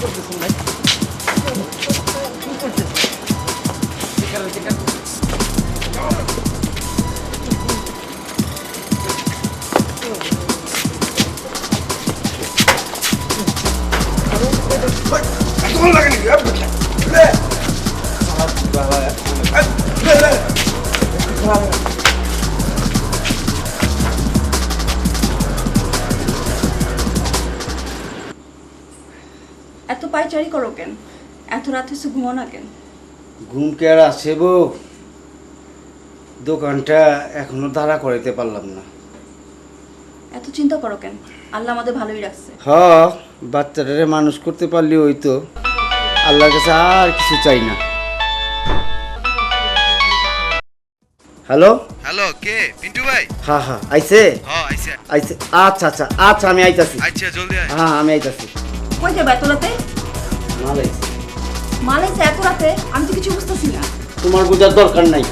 করতেছেন ভাই কি করতেছেন ঠিক আছে ঠিক এত পাইচারি করো কেন? এত রাত হচ্ছে ঘুমো না কেন? ঘুম কে আর আসে বউ? দোকানটা এখনও দাঁড়া করাইতে পারলাম না। এত চিন্তা করো কেন? আল্লাহ আমাদের ভালোই রাখছে। হ বাচ্চাটারে মানুষ করতে পারলে ওই তো। আল্লাহর কাছে আর কিছু চাই না। হ্যালো? হ্যালো কে? পিন্টু ভাই? হ্যাঁ হ্যাঁ আইছে? হ্যাঁ আইছে। আইছে আচ্ছা আচ্ছা আচ্ছা আমি আইতাছি। আচ্ছা জলদি আয়। হ্যাঁ আমি আইতাছি। কই যাবে এত রাতে? মাল আইছে মালাইছে এত রাতে আমি তো কিছু বুঝতেছি না। তোমার বোঝার দরকার নাই।